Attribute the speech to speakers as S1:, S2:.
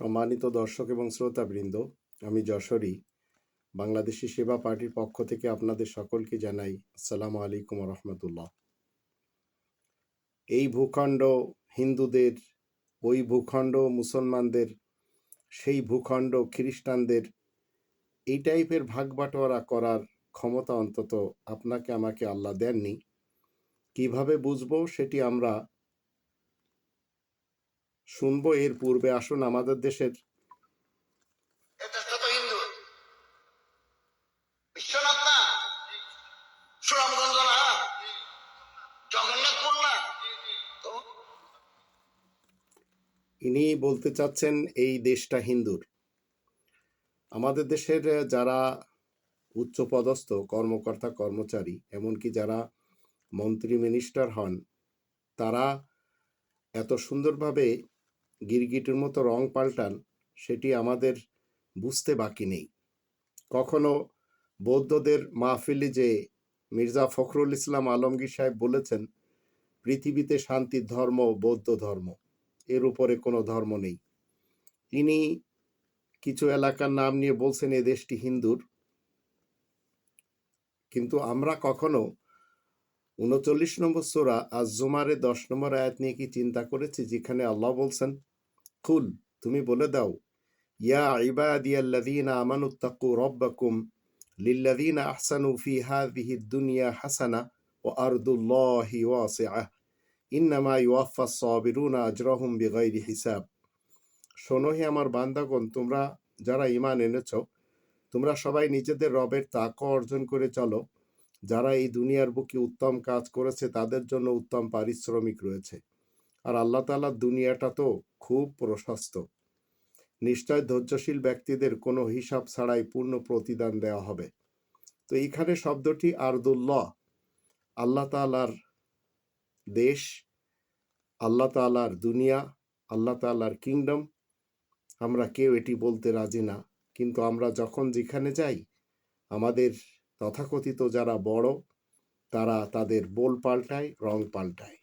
S1: সম্মানিত দর্শক এবং শ্রোতাবৃন্দ, আমি যশোরী। বাংলাদেশি সেবা পার্টির পক্ষ থেকে আপনাদের সকলকে জানাই আসসালামু আলাইকুম রহমতুল্লাহ। এই ভূখণ্ড হিন্দুদের, ওই ভূখণ্ড মুসলমানদের, সেই ভূখণ্ড খ্রিস্টানদের, এই টাইপের ভাগ বাটোয়ারা করার ক্ষমতা অন্তত আপনাকে, আমাকে আল্লাহ দেননি। কীভাবে বুঝব সেটি আমরা শুনব এর পূর্বে আসুন আমাদের দেশের। ইনি বলতে চাচ্ছেন এই দেশটা হিন্দুর। আমাদের দেশের যারা উচ্চপদস্থ কর্মকর্তা কর্মচারী এমনকি যারা মন্ত্রী মিনিস্টার হন তারা এত সুন্দরভাবে গিরগিটির মতো রং পাল্টান, সেটি আমাদের বুঝতে বাকি নেই। কখনো বৌদ্ধদের মাহফিলি যে মির্জা ফখরুল ইসলাম আলমগীর সাহেব বলেছেন, পৃথিবীতে শান্তির ধর্ম, বৌদ্ধ ধর্ম, এর উপরে কোনো ধর্ম নেই। তিনি কিছু এলাকার নাম নিয়ে বলছেন, এ দেশটি হিন্দুর। কিন্তু আমরা কখনো উনচল্লিশ নম্বর সোরা আজ জুমারে দশ নম্বর আয়াত নিয়ে কি চিন্তা করেছি, যেখানে আল্লাহ বলছেন কুল তুমি বলে দাও, ইয়া ইবাদিয়াল্লাযীনা আমানুত্তাকু রাব্বাকুম লিল্লাযীনা আহসানু ফি হাযিহি দুনিয়া হাসানা ওয়া আরদুল্লাহি ওয়াসিআহ, ইন্নামা ইউয়াফাস সাবিরুনা আজরাহুম বিগাইরি হিসাব। শোনো হে আমার বান্দাগণ, তোমরা যারা ঈমান এনেছ, তোমরা সবাই নিজেদের রবের তাক অর্জন করে চলো। যারা এই দুনিয়ার বুকে উত্তম কাজ করেছে, তাদের জন্য উত্তম পারিশ্রমিক রয়েছে। আর আল্লাহ তাআলার দুনিয়াটা তো খুব প্রশস্ত। নিশ্চয় ধৈর্যশীল ব্যক্তিদের কোনো হিসাব ছাড়াই পূর্ণ প্রতিদান দেওয়া হবে। তো এইখানে শব্দটি আরদুল্লাহ। আল্লাহ তাআলার দেশ, আল্লাহ তাআলার দুনিয়া, আল্লাহ তাআলার কিংডম। আমরা কেউ এটি বলতে রাজি না। কিন্তু আমরা যখন যেখানে যাই, আমাদের তথাকথিত যারা বড়, তারা তাদের বোল পাল্টায়, রং পাল্টায়।